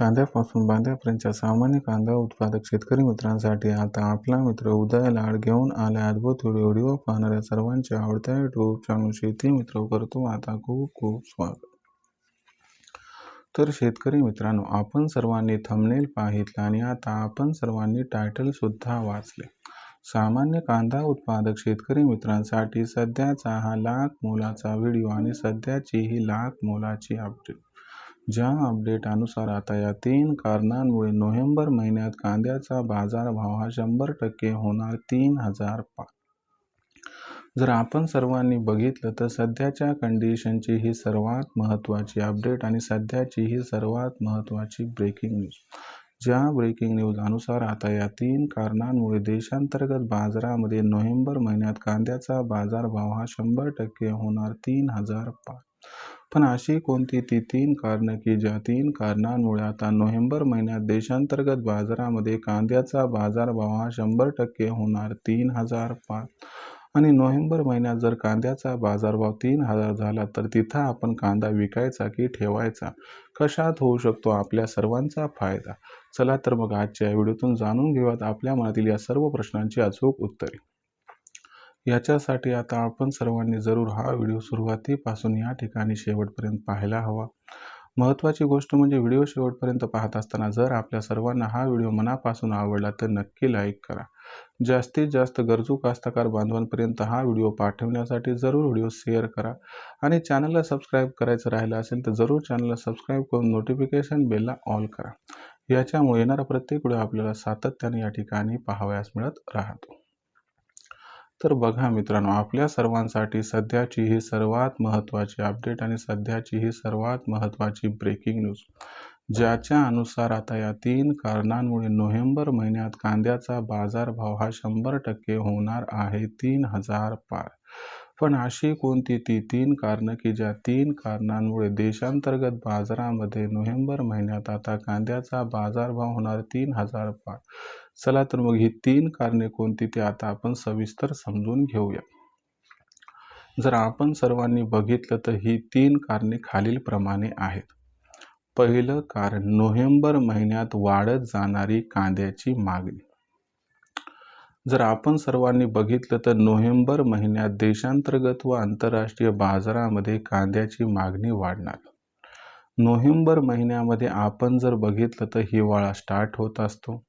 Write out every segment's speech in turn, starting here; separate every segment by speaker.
Speaker 1: कांद्यापासून बांद्यापर्यंतच्या सामान्य कांदा उत्पादक शेतकरी मित्रांसाठी आता आपला मित्र उदय लाड घेऊन आला अद्भुत व्हिडिओ व्हिडिओ पाहणाऱ्या सर्वांच्या आवडत्या युट्यूब चॅनल शेती मित्र करतो. आता खूप खूप स्वागत. तर शेतकरी मित्रांनो आपण सर्वांनी थंबनेल पाहितला आणि आता आपण सर्वांनी टायटल सुद्धा वाचले. सामान्य कांदा उत्पादक शेतकरी मित्रांसाठी सध्याचा हा लाख मोलाचा व्हिडिओ आणि सध्याची ही लाख मोलाची अपडेट ज्या अपडेट अनुसार आता या तीन कारणांमुळे नोव्हेंबर महिन्यात कांद्याचा बाजारभाव हा शंभर टक्के होणार तीन हजार पाच. जर आपण सर्वांनी बघितलं तर सध्याच्या कंडिशनची ही सर्वात महत्त्वाची अपडेट आणि सध्याची ही सर्वात महत्त्वाची ब्रेकिंग न्यूज ज्या ब्रेकिंग न्यूज अनुसार आता या तीन कारणांमुळे देशांतर्गत बाजारामध्ये नोव्हेंबर महिन्यात कांद्याचा बाजारभाव हा शंभर टक्के होणार तीन हजार पाच. पण अशी कोणती ती तीन कारणं की ज्या तीन कारणांमुळे आता नोव्हेंबर महिन्यात देशांतर्गत बाजारामध्ये कांद्याचा बाजारभाव हा शंभर टक्के होणार तीन हजार पाच. आणि नोव्हेंबर महिन्यात जर कांद्याचा बाजारभाव तीन हजार झाला तर तिथं आपण कांदा विकायचा की ठेवायचा? कशात होऊ शकतो आपल्या सर्वांचा फायदा? चला तर मग आजच्या व्हिडिओतून जाणून घेऊयात आपल्या मनातील या सर्व प्रश्नांची अचूक उत्तरे. याच्यासाठी आता आपण सर्वांनी जरूर हा व्हिडिओ सुरुवातीपासून या ठिकाणी शेवटपर्यंत पाहायला हवा. महत्त्वाची गोष्ट म्हणजे व्हिडिओ शेवटपर्यंत पाहत असताना जर आपल्या सर्वांना हा व्हिडिओ मनापासून आवडला तर नक्की लाईक करा. जास्तीत जास्त गरजू कास्तकार बांधवांपर्यंत हा व्हिडिओ पाठवण्यासाठी जरूर व्हिडिओ शेअर करा आणि चॅनलला सबस्क्राईब करायचं राहिलं असेल तर जरूर चॅनलला सबस्क्राईब करून नोटिफिकेशन बेलला ऑल करा. याच्यामुळे येणारा प्रत्येक व्हिडिओ आपल्याला सातत्याने या ठिकाणी पाहावयास मिळत राहतो. तर बघा मित्रांनो आपल्या सर्वांसाठी सध्याची ही सर्वात महत्त्वाची अपडेट आणि सध्याची ही सर्वात महत्त्वाची ब्रेकिंग न्यूज ज्याच्या अनुसार आता या तीन कारणांमुळे नोव्हेंबर महिन्यात कांद्याचा बाजारभाव हा शंभर टक्के होणार आहे तीन हजार पार. पण अशी कोणती ती तीन कारणं की ज्या तीन कारणांमुळे देशांतर्गत बाजारामध्ये नोव्हेंबर महिन्यात आता कांद्याचा बाजारभाव होणार तीन हजार पार चला तर मग ही तीन कारणे कोणती ते आता आपण सविस्तर समजून घेऊया. जर आपण सर्वांनी बघितलं तर ही तीन कारणे खालीलप्रमाणे आहेत. पहिलं कारण नोव्हेंबर महिन्यात वाढत जाणारी कांद्याची मागणी. जर आपण सर्वांनी बघितलं तर नोव्हेंबर महिन्यात देशांतर्गत व आंतरराष्ट्रीय बाजारामध्ये कांद्याची मागणी वाढणार. नोव्हेंबर महिन्यामध्ये आपण जर बघितलं तर हिवाळा स्टार्ट होत असतो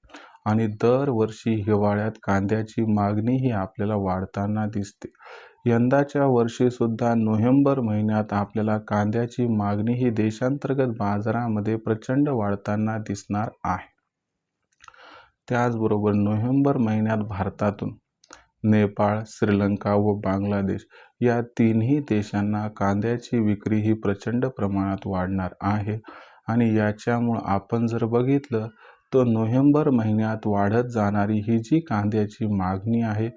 Speaker 1: आणि दरवर्षी हिवाळ्यात कांद्याची मागणी ही आपल्याला वाढताना दिसते. यंदाच्या वर्षीसुद्धा नोव्हेंबर महिन्यात आपल्याला कांद्याची मागणी ही देशांतर्गत बाजारामध्ये प्रचंड वाढताना दिसणार आहे. त्याचबरोबर नोव्हेंबर महिन्यात भारतातून नेपाळ श्रीलंका व बांगलादेश या तिन्ही देशांना कांद्याची विक्री ही प्रचंड प्रमाणात वाढणार आहे. आणि याच्यामुळं आपण जर बघितलं तर नोव्हेंबर महिन्यात वाढत जाणारी ही जी कांद्याची मागणी आहे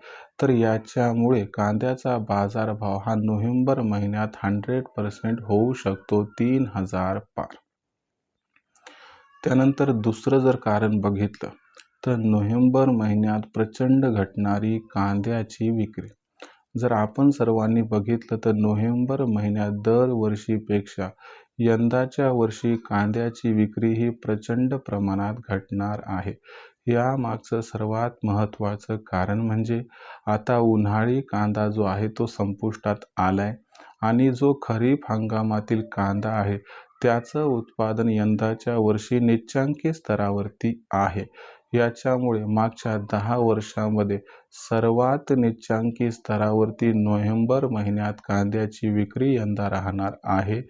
Speaker 1: तर याच्यामुळे कांद्याचा बाजारभाव हा नोव्हेंबर महिन्यात हंड्रेड पर्सेंट होऊ शकतो तीन हजार पार. त्यानंतर दुसरं जर कारण बघितलं तर नोव्हेंबर महिन्यात प्रचंड घटणारी कांद्याची विक्री. जर आपण सर्वांनी बघितलं तर नोव्हेंबर महिन्यात दरवर्षीपेक्षा यंदाच्या वर्षी कांद्याची विक्री ही प्रचंड प्रमाणात घटणार आहे. यामागचं सर्वात महत्त्वाचं कारण म्हणजे आता उन्हाळी कांदा जो आहे तो संपुष्टात आलाय आणि जो खरीप हंगामातील कांदा आहे त्याचं उत्पादन यंदाच्या वर्षी निच्चांकी स्तरावरती आहे. याच्यामुळे मागच्या दहा वर्षामध्ये सर्वात निच्चांकी स्तरावरती नोव्हेंबर महिन्यात कांद्याची विक्री यंदा राहणार आहे.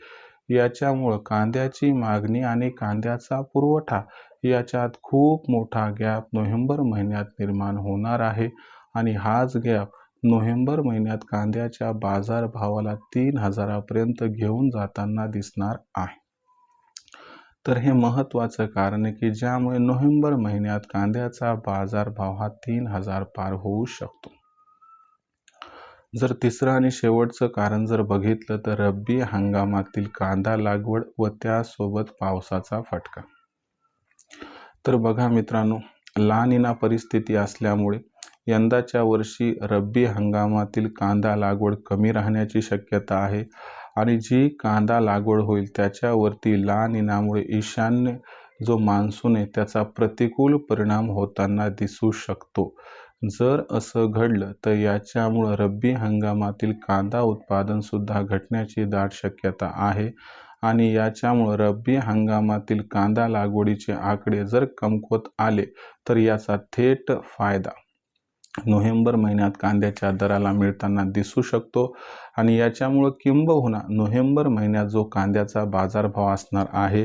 Speaker 1: याच्यामुळं कांद्याची मागणी आणि कांद्याचा पुरवठा याच्यात खूप मोठा गॅप नोव्हेंबर महिन्यात निर्माण होणार आहे. आणि हाच गॅप नोव्हेंबर महिन्यात कांद्याच्या बाजारभावाला तीन हजारापर्यंत घेऊन जाताना दिसणार आहे. तर हे महत्त्वाचं कारण आहे की ज्यामुळे नोव्हेंबर महिन्यात कांद्याचा बाजारभाव हा तीन हजार पार होऊ शकतो. जर तिसरं आणि शेवटचं कारण जर बघितलं तर रब्बी हंगामातील कांदा लागवड व त्यासोबत पावसाचा फटका. तर बघा मित्रांनो लानिना परिस्थिती असल्यामुळे यंदाच्या वर्षी रब्बी हंगामातील कांदा लागवड कमी राहण्याची शक्यता आहे. आणि जी कांदा लागवड होईल त्याच्यावरती लहान इनामुळे ईशान्य जो मान्सून आहे त्याचा प्रतिकूल परिणाम होताना दिसू शकतो. जर असं घडलं तर याच्यामुळं रब्बी हंगामातील कांदा उत्पादनसुद्धा घटण्याची दाट शक्यता आहे. आणि याच्यामुळं रब्बी हंगामातील कांदा लागवडीचे आकडे जर कमकुवत आले तर याचा थेट फायदा नोव्हेंबर महिन्यात कांद्याच्या दराला मिळताना दिसू शकतो आणि याच्यामुळं किंबहुना नोव्हेंबर महिन्यात जो कांद्याचा बाजारभाव असणार आहे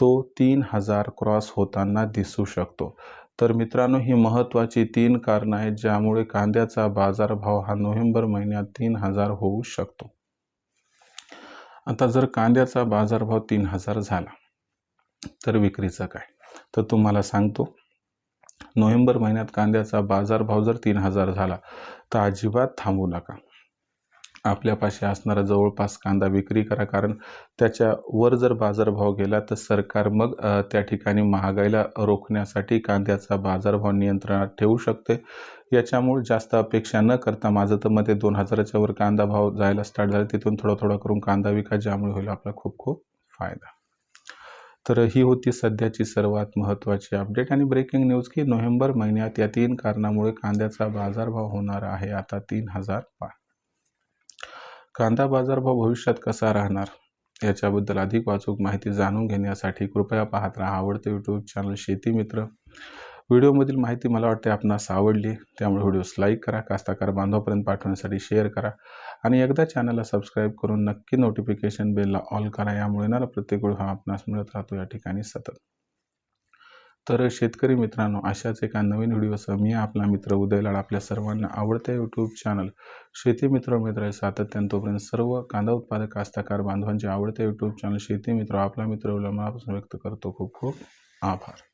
Speaker 1: तो तीन हजार क्रॉस होताना दिसू शकतो. तर मित्रांनो ही महत्त्वाची तीन कारणं आहेत ज्यामुळे कांद्याचा बाजारभाव हा नोव्हेंबर महिन्यात तीन हजार होऊ शकतो. आता जर कांद्याचा बाजारभाव तीन हजार झाला तर विक्रीचं काय? तर तुम्हाला सांगतो नोव्हेंबर महिन्यात कांद्याचा बाजारभाव जर तीन हजार झाला तर अजिबात थांबू नका. आपल्यापाशी असणारा जवळपास कांदा विक्री करा कारण त्याच्या वर जर बाजारभाव गेला तर सरकार मग त्या ठिकाणी महागाईला रोखण्यासाठी कांद्याचा बाजारभाव नियंत्रणात ठेवू शकते. याच्यामुळे जास्त अपेक्षा न करता माझं तर मध्ये दोन हजाराच्या वर कांदा भाव जायला स्टार्ट झाला तिथून थोडा थोडा करून कांदा विका ज्यामुळे होईल आपला खूप खूप फायदा. तर ही होती सध्याची सर्वात महत्त्वाची अपडेट आणि ब्रेकिंग न्यूज की नोव्हेंबर महिन्यात या तीन कारणामुळे कांद्याचा बाजारभाव होणार आहे आता तीन हजार पाच. कांदा बाजारभाव भविष्यात कसा राहणार? याच्याबद्दल अधिक वाचूक माहिती जाणून घेण्यासाठी कृपया पाहत राहा आवडते यूट्यूब चॅनल शेती मित्र. व्हिडिओमधील माहिती मला वाटते आपणास आवडली त्यामुळे व्हिडिओस लाईक करा कास्ताकार बांधवापर्यंत पाठवण्यासाठी शेअर करा आणि एकदा चॅनलला सबस्क्राईब करून नक्की नोटिफिकेशन बेलला ऑल करा यामुळे येणारा प्रत्येक व्हिडिओ हा आपणास मिळत राहतो या ठिकाणी सतत. तर शेतकरी मित्रांनो अशाच एका नवीन व्हिडिओसह मी आपला मित्र उदयलाड आपल्या सर्वांना आवडत्या यूट्यूब चॅनल शेती मित्र मित्र सातत्यानं तोपर्यंत सर्व कांदा उत्पादक कास्ताकार बांधवांचे आवडते यूट्यूब चॅनल शेती मित्र आपला मित्र मनापासून व्यक्त करतो खूप खूप आभार.